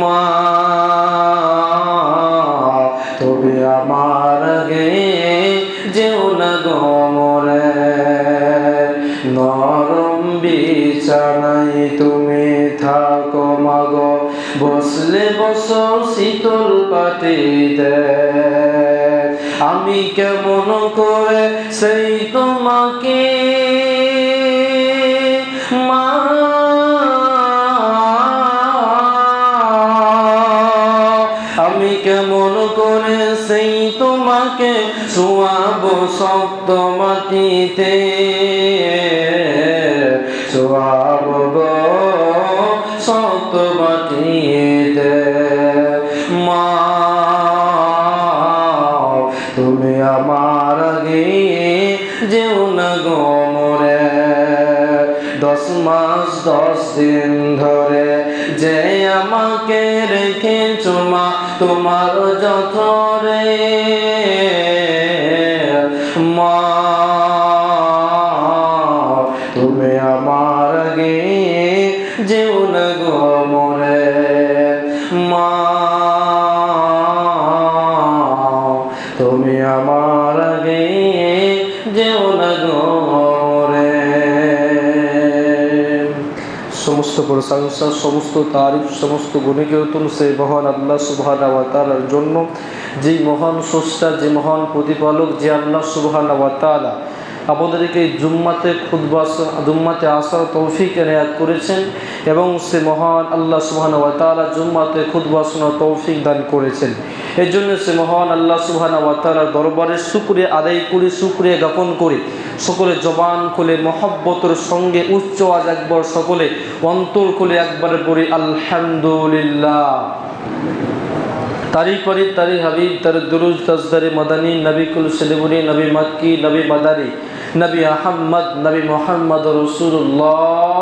মা, তবে আমার আগে যেও না গমরে নরম বিছানায় তুমি থাকো মাগো বসলে বসো শীতল পাটিতে। আমি কেমন করে সেই তোমাকে আমি কেমন করে সেই তোমাকে শোয়াবো শক্ত মাটিতে? শোয়াবো গো শক্ত মাটিতে। মা, তুমি আমার আগে যেও না গো মাস দশ দিন ধরে যে আমাকে রেখেছ মা, তোমার যথরে মা। তুমি আমার আগে যেও না গো মোরে মা। তুমি আমার আগে যেও না গো সমস্ত প্রশংসা, সমস্ত তারিফ, সমস্ত গুণীকীর্তন সেই মহান আল্লাহ সুবহান ওয়া জন্য। যেই মহান স্রষ্টা, যে মহান প্রতিপালক, যে আল্লাহ সুবহান ওয়া তাআলা আমাদেরকে জুম্মাতে খুদবা জুম্মাতে আসার তৌফিক এনায়াত করেছেন এবং সে মহান আল্লাহ সুবহানা ওয়া তাআলা জুম্মাতে খুদবা শোনার তৌফিক দান করেছেন। এর জন্য সে মহান আল্লাহ সুবহানা ওয়া তাআলার দরবারে শুকরিয়া আদায় করে, শুকরিয়া জ্ঞাপন করে। সকলে জবান খুলে, মহব্বতের সঙ্গে উচ্চ আজ একবার সকলে অন্তর খুলে একবার পড়ি, আলহামদুলিল্লাহ। তারি পরি তারি হাবিব তার দুরুজ তসদারে মদানী, নবী কুল সেলিমুনি নবী মক্কি, নবী মাদারি নবী আহম্মদ, নবী মোহাম্মদ রসুল্লাহ